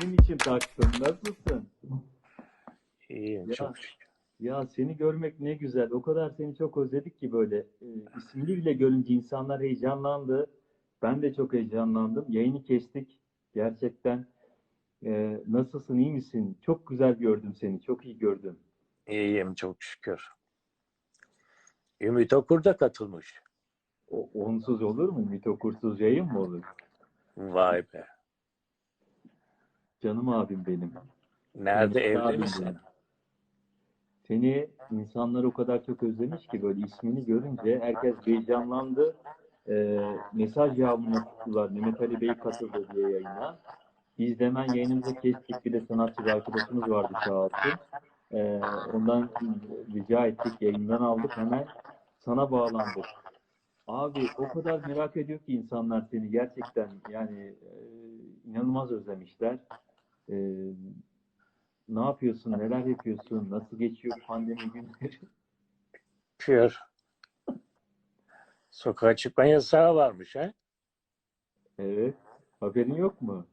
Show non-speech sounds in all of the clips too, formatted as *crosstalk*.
senin için taktım. Nasılsın? İyiyim Ya. çok şükür. Ya seni görmek ne güzel. O kadar seni çok özledik ki böyle. E, ismini bile görünce insanlar heyecanlandı. Ben de çok heyecanlandım. Yayını kestik. Gerçekten. E, nasılsın? iyi misin? Çok güzel gördüm seni. Çok iyi gördüm. İyiyim çok şükür. Ümit Okur da katılmış. O, onsuz olur mu? Mitokursuz yayın mı olur? Vay be. Canım abim benim. Nerede evli abim misin? benim. Seni insanlar o kadar çok özlemiş ki böyle ismini görünce herkes heyecanlandı. Ee, mesaj yağmuruna tuttular. Mehmet Ali Bey katıldı diye yayına. Biz de hemen yayınımızı kestik. Bir de sanatçı bir arkadaşımız vardı olsun. Ee, ondan rica ettik. Yayından aldık. Hemen sana bağlandık. Abi o kadar merak ediyor ki insanlar seni gerçekten yani e, inanılmaz özlemişler. E, ne yapıyorsun, neler yapıyorsun, nasıl geçiyor pandemi günleri? Şükür. Sokağa çıkma yasağı varmış ha? Evet, haberin yok mu?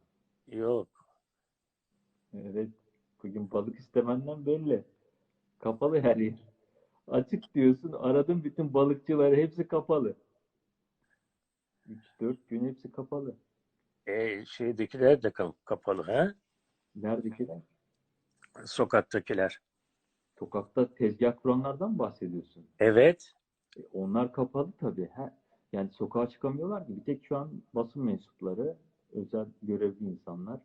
Yok. Evet, bugün balık istemenden belli. Kapalı her yer. Açık diyorsun, aradım bütün balıkçıları, hepsi kapalı. 3-4 gün hepsi kapalı. E, şeydekiler de kap- kapalı ha? Neredekiler? Sokaktakiler. Sokakta tezgah kuranlardan mı bahsediyorsun? Evet. E, Onlar kapalı tabii. Ha, yani sokağa çıkamıyorlar ki. Bir tek şu an basın mensupları, özel görevli insanlar.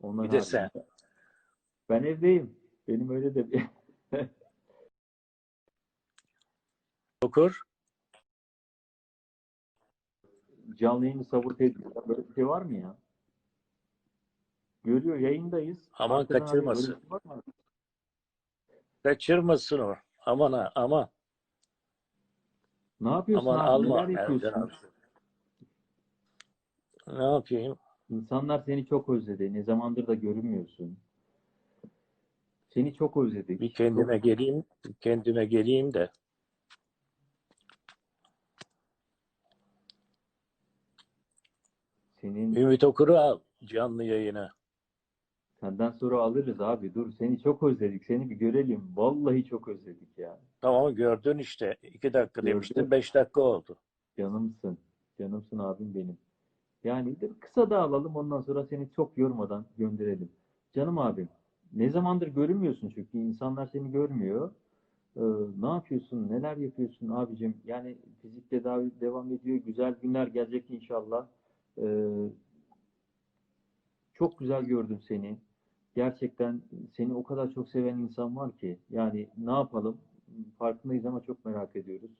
Onlar Bir de sen. Ben evdeyim. Benim öyle de bir... *laughs* Okur. canlı yayını sabote ediyorlar. Böyle bir şey var mı ya? Görüyor, yayındayız. Aman Arkadan kaçırmasın. Şey mı? Kaçırmasın o. Aman ha aman. Ne yapıyorsun Aman abi? alma. Neler yapıyorsun? Abi. Ne yapayım? İnsanlar seni çok özledi. Ne zamandır da görünmüyorsun. Seni çok özledik. Bir kendime Çok- geleyim. Kendime geleyim de. Senin Ümit Okur'u al canlı yayına. Senden sonra alırız abi. Dur seni çok özledik. Seni bir görelim. Vallahi çok özledik ya. Tamam gördün işte. iki dakika Gördüm. demiştin. Beş dakika oldu. Canımsın. Canımsın abim benim. Yani de kısa da alalım ondan sonra seni çok yormadan gönderelim. Canım abim. Ne zamandır görünmüyorsun çünkü insanlar seni görmüyor. Ee, ne yapıyorsun? Neler yapıyorsun abicim? Yani fizik tedavi devam ediyor. Güzel günler gelecek inşallah. Ee, çok güzel gördüm seni. Gerçekten seni o kadar çok seven insan var ki. Yani ne yapalım? Farkındayız ama çok merak ediyoruz.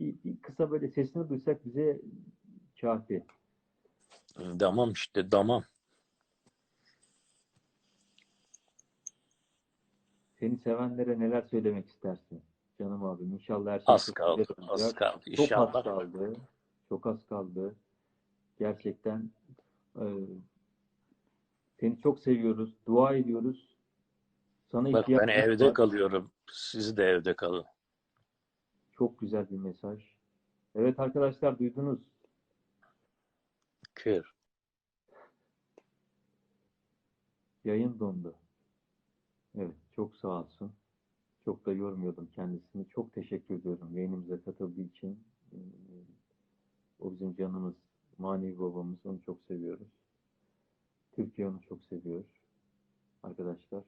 Bir, bir kısa böyle sesini duysak bize kafi. Tamam işte tamam. Seni sevenlere neler söylemek istersin? Canım abim inşallah her şey Az çok kaldı. güzel Az kaldı. Çok az İnşallah. kaldı. Çok az kaldı. Gerçekten e, seni çok seviyoruz. Dua ediyoruz. Sana Bak ben evde var. kalıyorum. Siz de evde kalın. Çok güzel bir mesaj. Evet arkadaşlar duydunuz. Kür. Yayın dondu. Evet, çok sağ olsun. Çok da yormuyordum kendisini. Çok teşekkür ediyorum yayınımıza katıldığı için. Ee, O bizim canımız, manevi babamız. Onu çok seviyoruz. Türkiye onu çok seviyor. Arkadaşlar